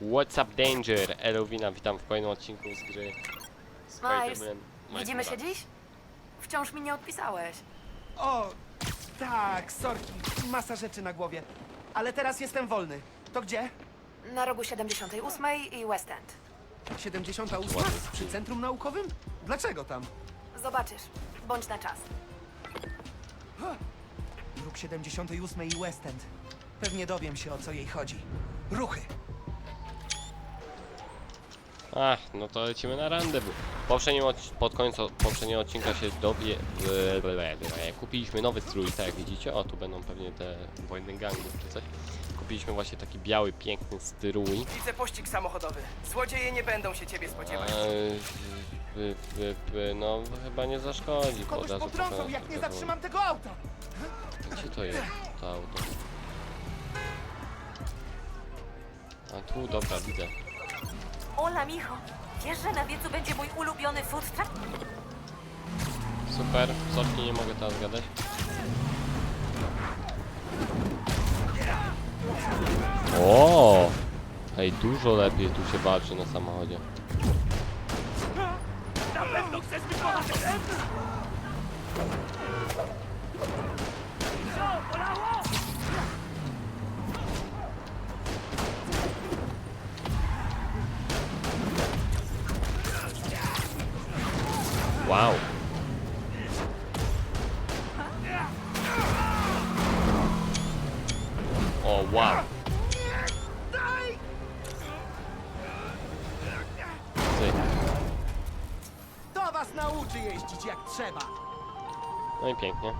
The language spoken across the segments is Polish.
What's up Danger? Elowina, witam w kolejnym odcinku z gry Miles, Spider-Man. widzimy się dziś? Wciąż mi nie odpisałeś. O, tak, sorki, masa rzeczy na głowie. Ale teraz jestem wolny. To gdzie? Na rogu 78 i West End. 78? Ładnie. Przy Centrum Naukowym? Dlaczego tam? Zobaczysz. Bądź na czas. Róg 78 i West End. Pewnie dowiem się, o co jej chodzi. Ruchy. Ach, no to lecimy na randewu. Poprzednim pod koniec poprzedniego odcinka się ble- ble- Kupiliśmy nowy strój, tak jak widzicie. O, tu będą pewnie te wojny gangów czy coś. Kupiliśmy właśnie taki biały, piękny strój. Widzę pościg samochodowy. Złodzieje nie będą się ciebie spodziewać. W- no chyba nie zaszkodzi. bo od Kogoś razu potrącą, pokażę, jak nie zatrzymam tego auta. Gdzie to jest to auto? A tu, dobra, widzę. Ola, Micho, wiesz, że na wiecu będzie mój ulubiony food truck? Super, sorki, nie mogę teraz gadać. O! Ej, dużo lepiej tu się walczy na samochodzie. Wow. Nauczy jeździć jak trzeba. No i pięknie.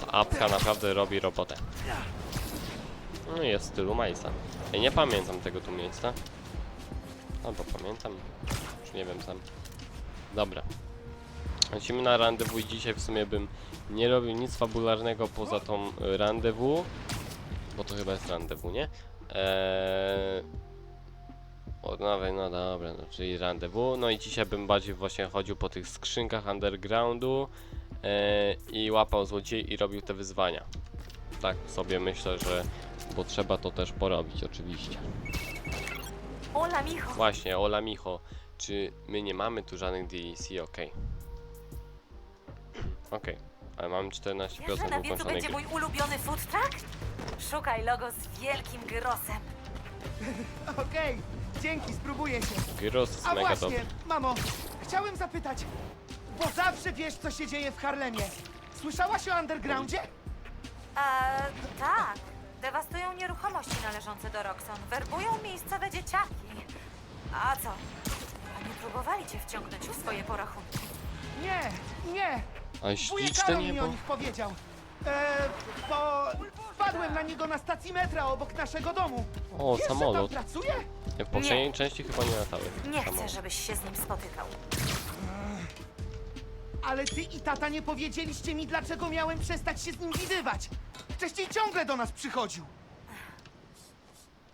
Ta apka naprawdę robi robotę. No i jest w stylu Milesa. Ja nie pamiętam tego tu miejsca. Albo pamiętam. Już nie wiem sam. Dobra. Lecimy na randewu i dzisiaj w sumie bym nie robił nic fabularnego poza tą y, randewu. Bo to chyba jest randewu, nie? Eee... Od nowej, no dobra, no, czyli randewu. No i dzisiaj bym bardziej właśnie chodził po tych skrzynkach undergroundu e, i łapał złodziei i robił te wyzwania. Tak sobie myślę, że bo trzeba to też porobić oczywiście. Ola, Micho, Właśnie, Ola Micho, czy my nie mamy tu żadnych DLC? Okej. Okej, ale mamy 14% wiesz, że na wiecu ukończonej będzie gry. mój ulubiony food truck? Szukaj logo z wielkim gyrosem. Okej, dzięki, spróbuję się. Gyros jest A mega właśnie, dobry. mamo, chciałem zapytać, bo zawsze wiesz, co się dzieje w Harlemie. Słyszałaś o undergroundzie? A, tak. Dewastują nieruchomości należące do Roxon. Werbują miejscowe dzieciaki. A co? Chyba nie próbowali cię wciągnąć w swoje porachunki. Nie, nie. A Wujek śliczne mi niebo. o nich powiedział. Eee, bo wpadłem na niego na stacji metra obok naszego domu. O, Wiesz, samolot. że tam pracuje? W poprzedniej części chyba nie latały. Nie chcę, samolot. żebyś się z nim spotykał. Ale ty i tata nie powiedzieliście mi, dlaczego miałem przestać się z nim widywać. Wcześniej ciągle do nas przychodził.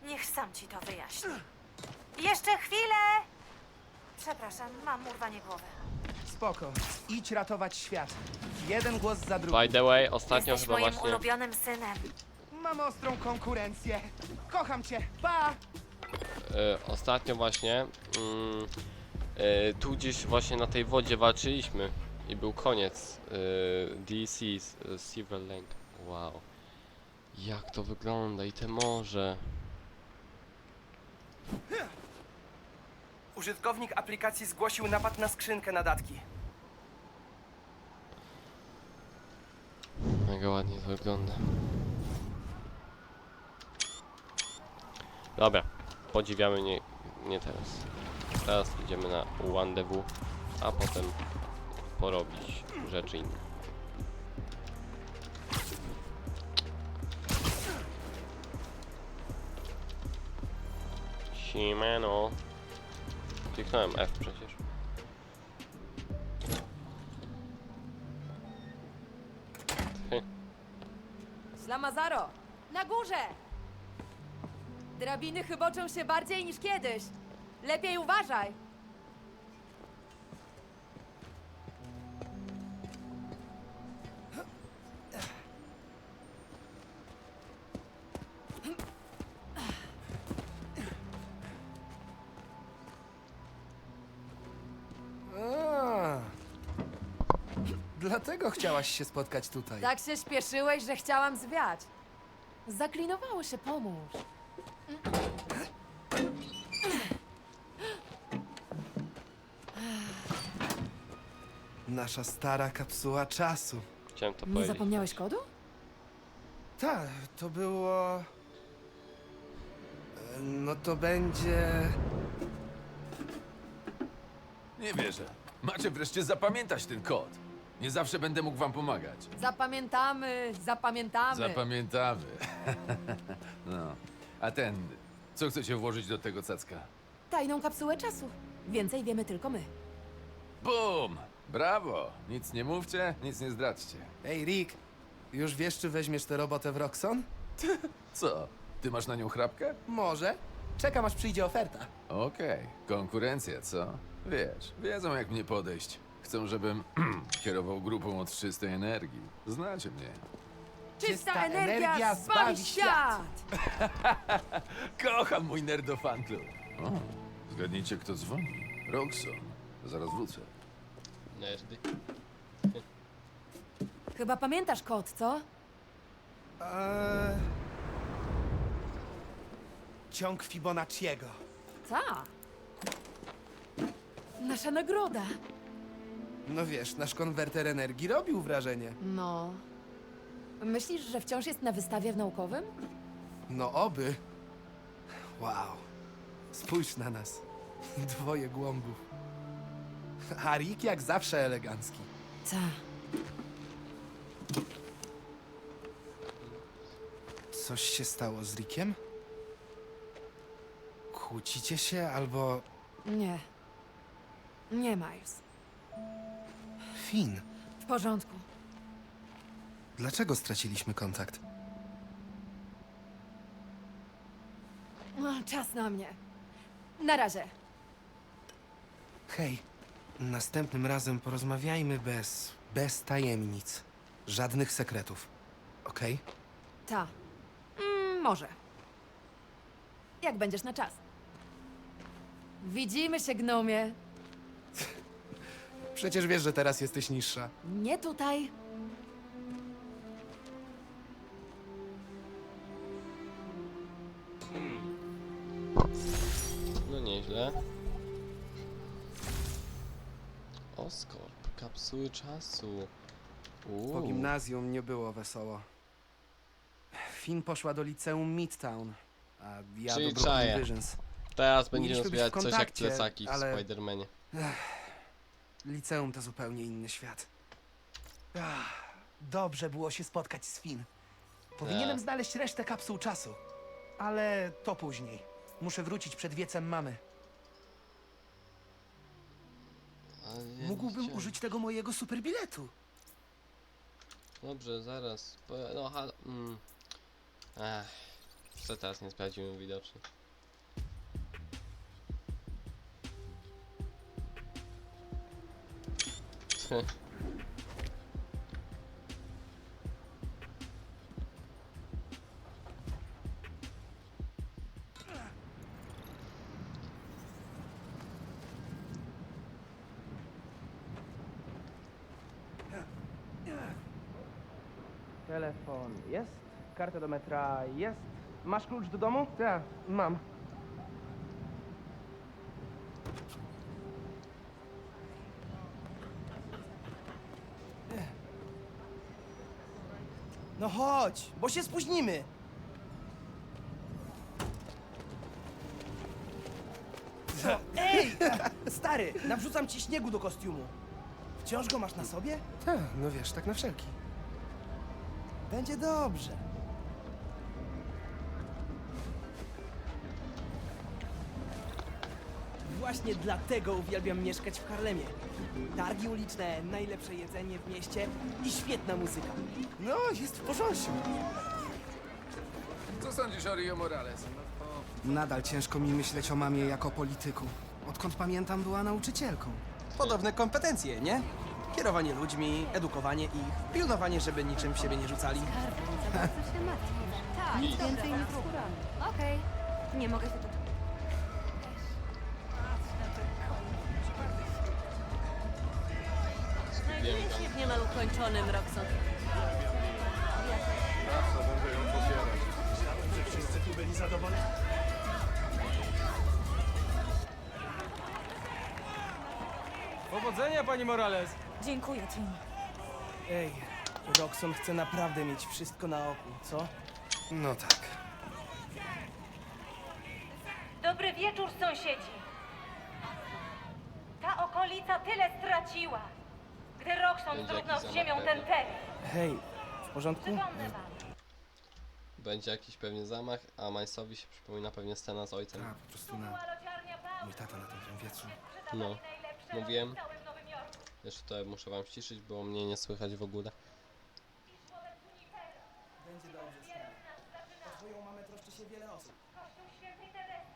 Niech sam ci to wyjaśni. Jeszcze chwilę! Przepraszam, mam urwanie głowy. Spoko, idź ratować świat. Jeden głos za drugim. By the way, ostatnio Jesteś chyba moim właśnie... ulubionym synem. Mam ostrą konkurencję. Kocham cię, pa! E, ostatnio właśnie mm, e, tu gdzieś właśnie na tej wodzie walczyliśmy i był koniec e, DC z e, Silver Lake. Wow. Jak to wygląda i te morze. Użytkownik aplikacji zgłosił napad na skrzynkę na datki. Mega ładnie to wygląda. Dobra, podziwiamy nie, nie teraz. Teraz idziemy na rendezvous, a potem porobić rzeczy inne. Siemano. Kliknąłem F przecież. Slamazaro, na górze! Drabiny chyboczą się bardziej niż kiedyś. Lepiej uważaj. Dlatego chciałaś się spotkać tutaj. Tak się śpieszyłeś, że chciałam zwiać. Zaklinowało się, pomóż. Nasza stara kapsuła czasu. Chciałem to Nie powiedzieć. zapomniałeś kodu? Tak, to było... E, No to będzie... Nie wierzę. Macie wreszcie zapamiętać ten kod. Nie zawsze będę mógł wam pomagać. Zapamiętamy, zapamiętamy. Zapamiętamy. no. A ten, co chcecie włożyć do tego cacka? Tajną kapsułę czasu. Więcej wiemy tylko my. Bum! Brawo! Nic nie mówcie, nic nie zdradźcie. Ej, Rick, już wiesz, czy weźmiesz tę robotę w Roxon? Co? Ty masz na nią chrapkę? Może. Czekam, aż przyjdzie oferta. Okej, konkurencja, co? Wiesz, wiedzą jak mnie podejść. Chcą, żebym kierował grupą od czystej energii. Znacie mnie. Czysta, Czysta energia, energia zbawi zbawi świat! Kocham mój nerdofan klub. O, zgadnijcie kto dzwoni. Roxon. Zaraz wrócę. Nerdy. Chyba pamiętasz kod, co? Eee... Ciąg Fibonacciego. Ta. Nasza nagroda. No wiesz, nasz konwerter energii robił wrażenie. No. Myślisz, że wciąż jest na wystawie w naukowym? No oby. Wow. Spójrz na nas. Dwoje głąbów. A Rick jak zawsze elegancki. Ta. Coś się stało z Rickiem? Kłócicie się albo... Nie. Nie, Miles. Finn, W porządku. dlaczego straciliśmy kontakt? No, czas na mnie. Na razie. Hej, następnym razem porozmawiajmy bez... bez tajemnic. Żadnych sekretów. Okej? Ta. Mm, może. Jak będziesz na czas. Widzimy się, gnomie. Przecież wiesz, że teraz jesteś niższa. Nie tutaj. No nieźle. Oskorp, kapsuły czasu. Po Uuu. gimnazjum nie było wesoło. Finn poszła do liceum Midtown, a ja Czyli do Brooklyn. Visions. Teraz będziemy Mieliśmy być zbierać w coś jak kontakcie, plecaki ale- w Spidermanie. Liceum to zupełnie inny świat. Ach, dobrze było się spotkać z Finn. Powinienem Tak. znaleźć resztę kapsuł czasu. Ale to później. Muszę wrócić przed wiecem mamy. Ale ja nie Mógłbym chciałem. użyć tego mojego superbiletu. Dobrze, zaraz. No, halo. Mm. Ech. Co teraz nie sprawdziłem widocznie. jest, karta do metra jest. Masz klucz do domu? Tak, mam. No chodź, bo się spóźnimy. Co? Ej! Stary, nawrzucam ci śniegu do kostiumu. Wciąż go masz na sobie? Tak, no wiesz, tak na wszelki. Będzie dobrze. Właśnie dlatego uwielbiam mieszkać w Harlemie. Targi uliczne, najlepsze jedzenie w mieście i świetna muzyka. No, jest w porządku. Co sądzisz o Rio Morales? Nadal ciężko mi myśleć o mamie jako polityku. Odkąd pamiętam, była nauczycielką. Podobne kompetencje, nie? Kierowanie ludźmi, edukowanie ich, pilnowanie, żeby niczym w siebie nie rzucali. Tak, nic więcej niż Okej, nie mogę się tu... Wiem tam. Nie maluch kończonym, Roxon. Powodzenia, pani Morales! Dziękuję, Tim. Ej, Roxon chce naprawdę mieć wszystko na oku, co? No tak. Dobry wieczór, sąsiedzi. Ta okolica tyle straciła. Gdy Roxon Będzie zrównał jakiś z ziemią zamach ten pewnie. teren. Hej, w porządku? Przypomnę wam. Będzie jakiś pewnie zamach, a Majsowi się przypomina pewnie scena z ojcem. A, po prostu Tu na... była. Mój tata na tym wiecu. No, mówiłem. lody w całym Nowym Jorku. Jeszcze tutaj muszę wam ściszyć, bo mnie nie słychać w ogóle. Będzie dobrze, stary. O twoją mamę troszczy się wiele osób. Kościół świętej Teresy,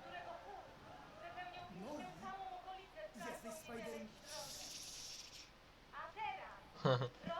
którego chór wypełniał tę całą okolicę Jesteś Spiderem. A teraz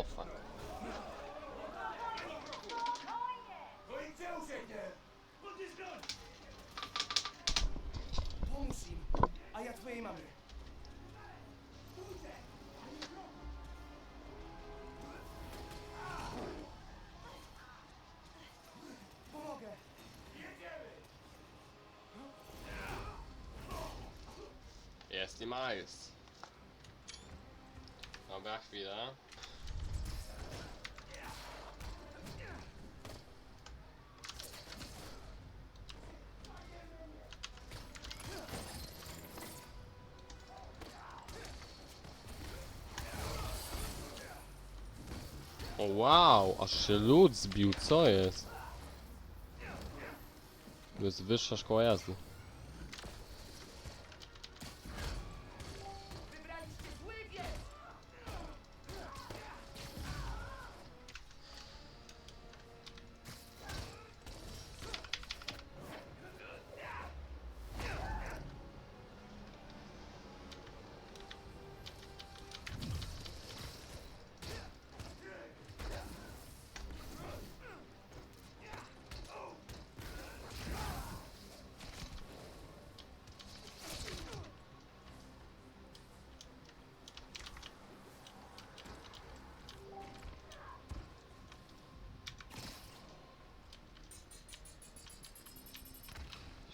O fuck. Pomóż im, a ja twojej mamy. O wow, aż się lód zbił, co jest? To jest wyższa szkoła jazdy.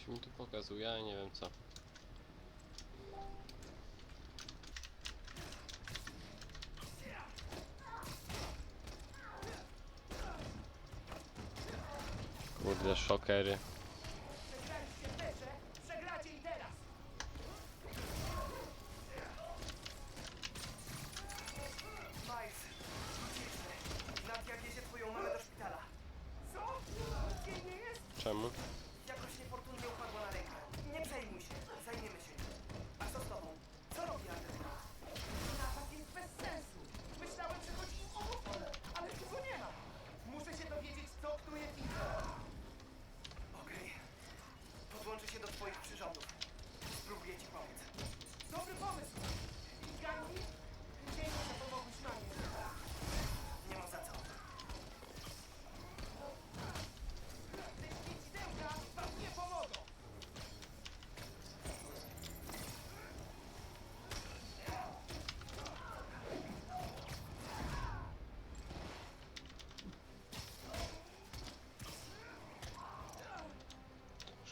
Coś mi tu pokazuje, ale nie wiem co. Kurde, szokery.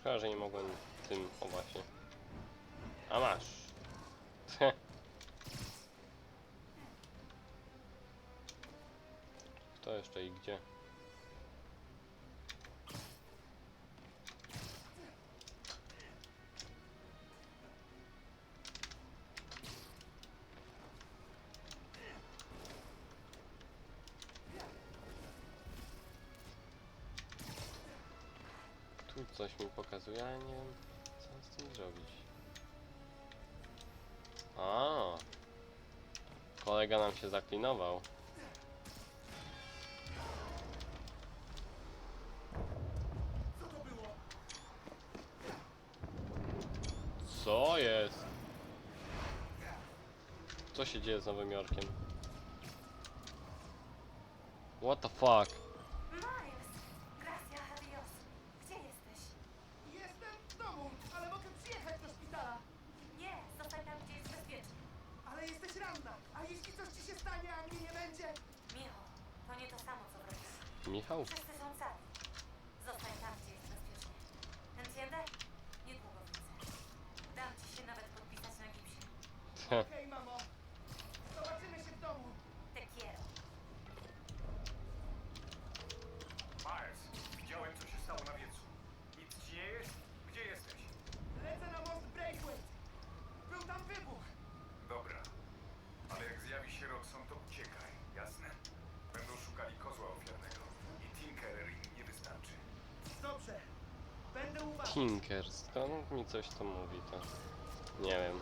Szkoda, że nie mogłem tym, o właśnie. A masz. Kto jeszcze i gdzie? coś mi pokazuje, ale nie wiem co z tym zrobić. A, kolega nam się zaklinował. Co jest? Co się dzieje z Nowym Jorkiem? What the fuck? Michał? Wszyscy są cali. Zostań tam, gdzie jest bezpiecznie. Entiende? Niedługo wrócę. Dam ci się nawet podpisać na gipsie. Okej, mamo. Zobaczymy się w domu. Te quiero. Miles, widziałem co się stało na wiecu. Nic ci nie jest? Gdzie jesteś? Lecę na most Braithwaite. Był tam wybuch. Dobra. Ale jak zjawi się Roxon, to uciekaj, jasne? Będą szukali kozła ofiarnego. I Tinkerer im nie wystarczy. Dobrze. Będę uważał. Tinker, skąd mi coś to mówi to? Nie wiem.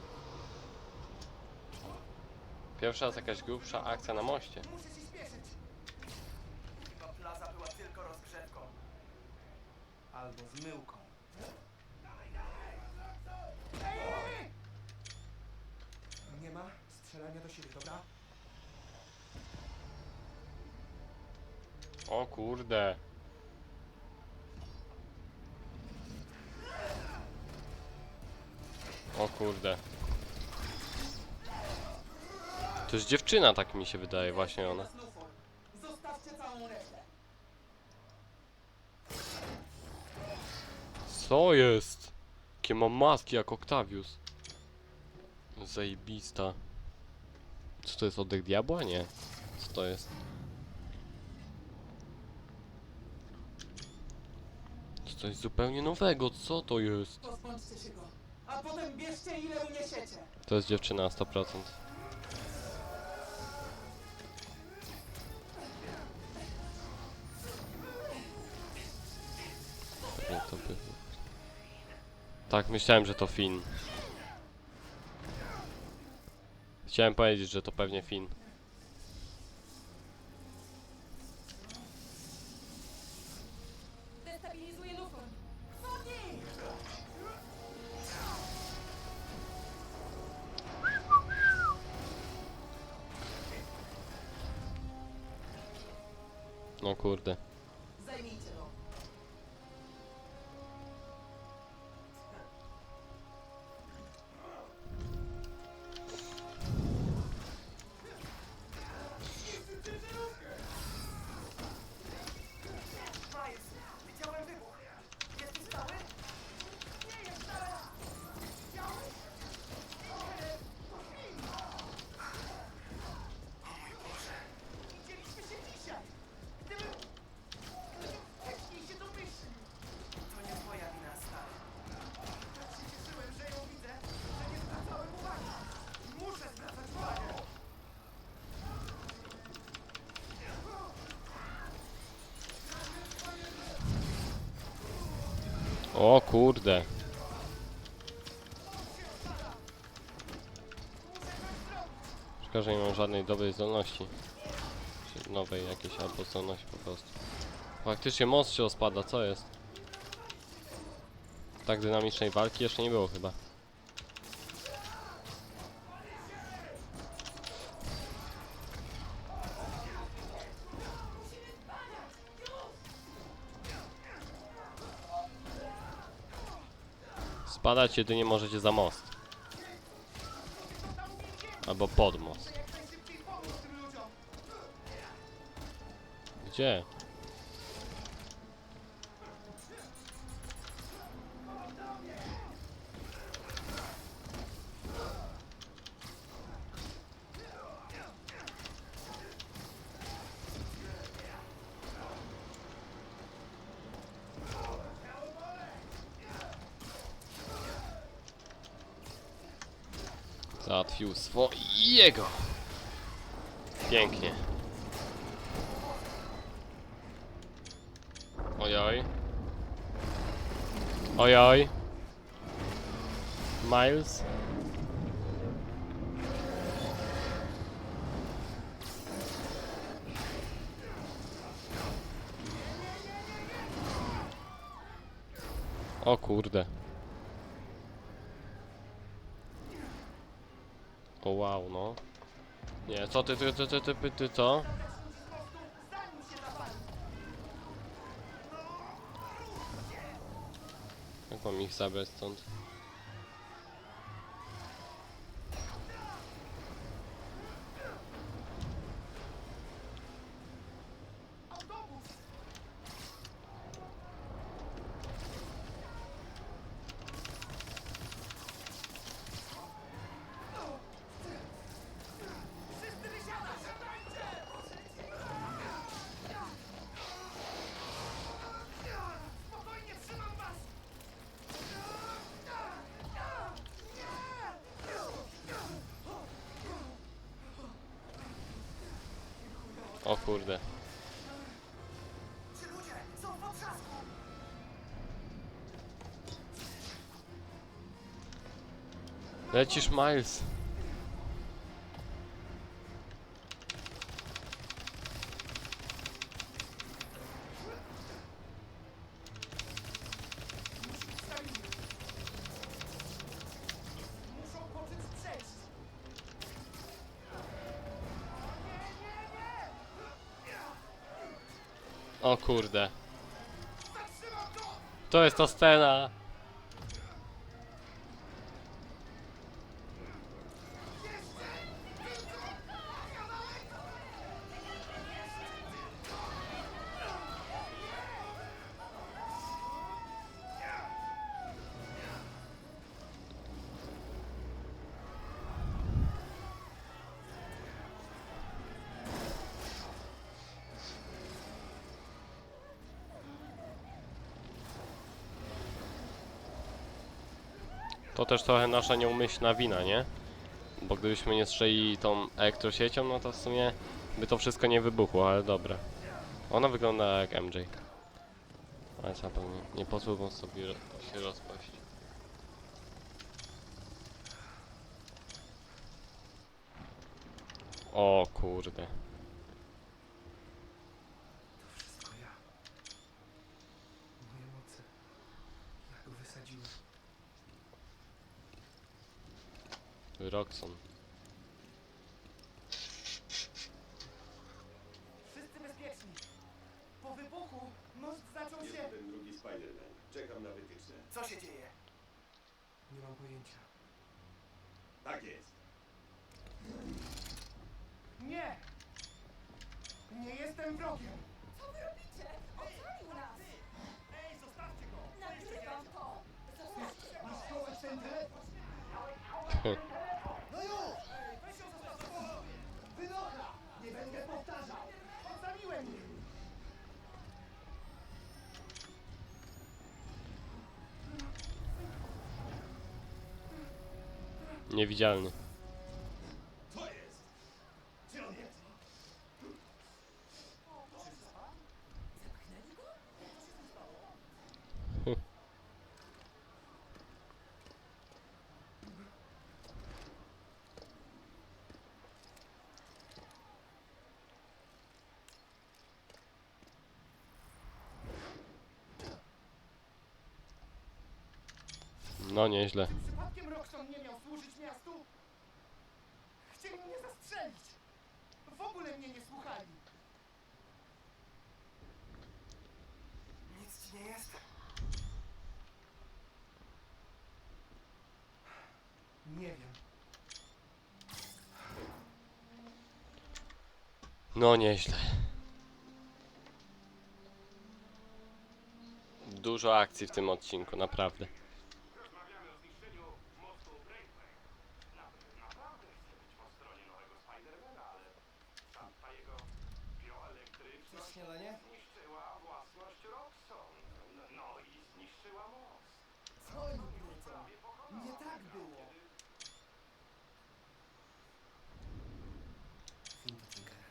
Pierwsza raz jakaś grubsza akcja na moście. Muszę się śpieszyć. Chyba plaza była tylko rozgrzewką. Albo zmyłką. Nie ma strzelania do siebie, dobra? O kurde. O kurde. To jest dziewczyna, tak mi się wydaje, właśnie ona. Co jest? Jakie mam maski jak Octavius. Zajebista. Co to jest oddech diabła? Nie. Co to jest? To jest zupełnie nowego? Co to jest? Pozbądźcie się go. A potem bierzcie ile uniesiecie. To jest dziewczyna na 100%. Pewnie to by... Tak, myślałem, że to Finn. Chciałem powiedzieć, że to pewnie Finn. Kurde. O kurde. Szkoda, że nie mam żadnej dobrej zdolności. Czy nowej jakiejś albo zdolności po prostu. Faktycznie most się ospada, co jest? Tak dynamicznej walki jeszcze nie było chyba. Spadać jedynie możecie za most. Albo pod most. Gdzie? Załatwił swojego. Pięknie. Ojoj. Ojoj. Miles. O kurde. O wow, no. Nie, co ty, ty, ty, ty, ty, ty, ty co? Jak mam ich zabrać stąd? Lecisz, Miles. O kurde. To jest ta scena. To też trochę nasza nieumyślna wina, nie? Bo gdybyśmy nie strzeli tą elektrosiecią, no to w sumie by to wszystko nie wybuchło, ale dobra. Ona wygląda jak MJ. Ale trzeba pewnie nie pozwól sobie się rozpaść. O kurde. To wszystko ja. Moje moce. Ja go wysadziłem. Roxon. Wszyscy bezpieczni! Po wybuchu most zaczął się... Ten drugi Spider-Man. Czekam na wytyczne. Co się dzieje? Nie mam pojęcia. Tak jest. Nie! Nie jestem wrogiem! Co wy robicie? Ocalił nas! Ej, zostawcie go! Nagrywam to! Zniszczyłeś ten telefon! No już! Weź ją zostaw! Wynocha! Nie będę powtarzał! Ocaliłem ich! Niewidzialny. Jest? No nieźle. Chcieli mnie zastrzelić! W ogóle mnie nie słuchali! Nic ci nie jest? Nie wiem. No nieźle. Dużo akcji w tym odcinku, naprawdę. Rozmawiamy o zniszczeniu mostu Breakway. Na- Naprawdę chcę być po stronie nowego Spidermana, ale sam ta jego bioelektryczność Śniadanie? zniszczyła własność Roxxon. No, no i zniszczyła most. Co oni krócą? Nie tak było. Finn to Tinker.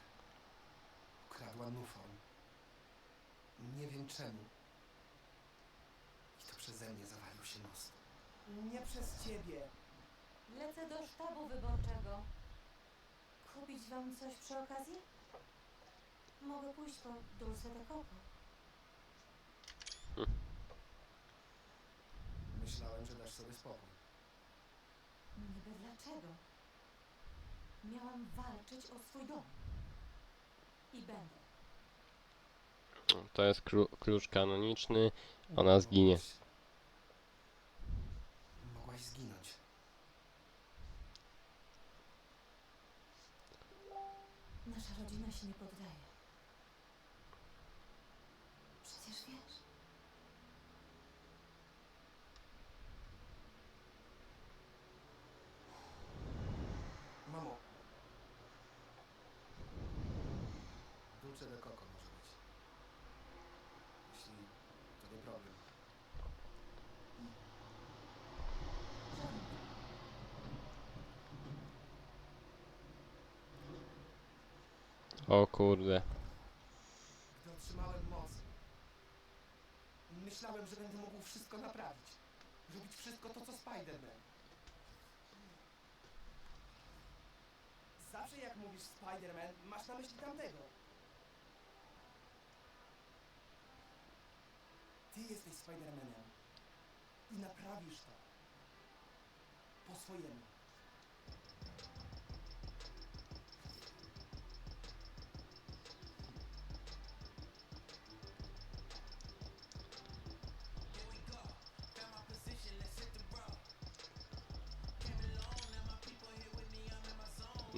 Nufon. Nie wiem czemu. I to przeze mnie zawalił się most. Nie przez ciebie. Lecę do sztabu wyborczego. Kupić wam coś przy okazji? Mogę pójść po Dulce de Coco. Myślałem, że dasz sobie spokój. Niby dlaczego? Miałam walczyć o swój dom. I będę. To jest klu- klucz kanoniczny. Ona zginie. Mogłaś zginąć. Nasza rodzina się nie poddaje. Przecież wiesz. Mamo. Dulce de coco może być. Jeśli to nie problem. O kurde. Gdy otrzymałem moc, myślałem, że będę mógł wszystko naprawić. Robić wszystko to, co Spider-Man. Zawsze jak mówisz Spider-Man, masz na myśli tamtego. Ty jesteś Spider-Manem. I naprawisz to. Po swojemu.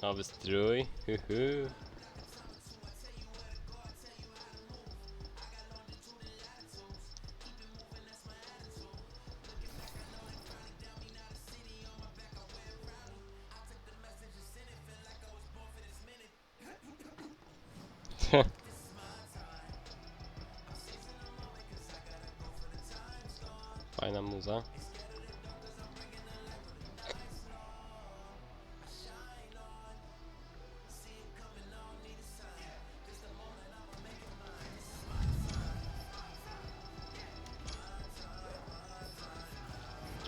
Nowy strój. Huhu. Fajna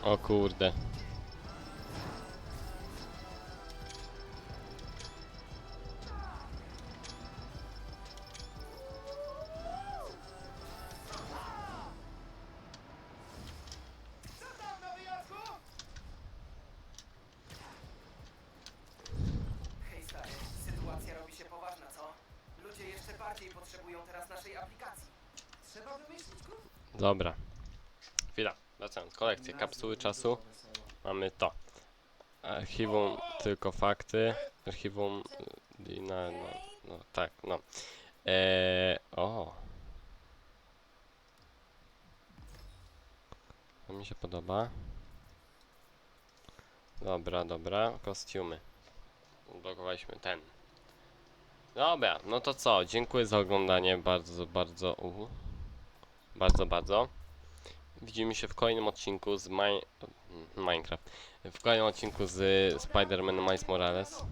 O kurde. Co tam na wyjazdu? Hej stary, sytuacja robi się poważna, co? Ludzie jeszcze bardziej potrzebują teraz naszej aplikacji. Trzeba wymyślić. Dobra. Kolekcję kapsuły czasu. Mamy to. Archiwum tylko fakty. Archiwum Dina, no, no tak, no. Eee, o. To mi się podoba. Dobra, dobra. Kostiumy. Ublokowaliśmy ten. Dobra, no to co? Dziękuję za oglądanie. Bardzo, bardzo. Uh, bardzo, bardzo. Widzimy się w kolejnym odcinku z Mi Minecraft. W kolejnym odcinku z Spider-Man Miles Morales.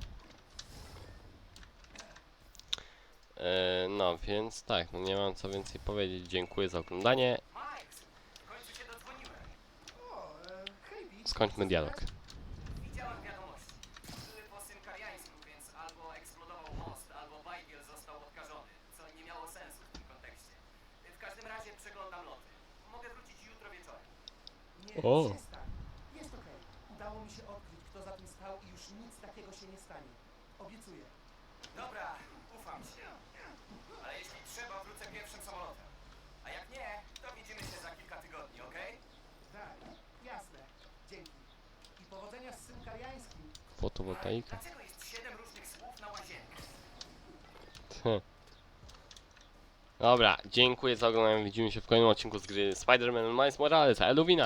E, no, więc tak, no nie mam co więcej powiedzieć. Dziękuję za oglądanie. Miles, w końcu się dodzwoniłem. O, e, hej, Beats. Skończmy dialog. Widziałem wiadomości. Były po synkariańsku, więc albo eksplodował most, albo Bajgiel został odkażony, co nie miało sensu w tym kontekście. W każdym razie przeglądam loty. Mogę wrócić jutro wieczorem. Nie, O. przestań. Jest okej. Udało mi się odkryć, kto za tym stał i już nic takiego się nie stanie. Obiecuję. Dobra, ufam ci. Ale jeśli trzeba, wrócę pierwszym samolotem. A jak nie, to widzimy się za kilka tygodni, okej? Tak, jasne. Dzięki. I powodzenia z synkariańskim. Fotowoltaika. Dlaczego jest siedem różnych słów na łazienkę? Dobra, dziękuję za oglądanie. Widzimy się w kolejnym odcinku z gry Spider-Man Miles Morales. Eluwina!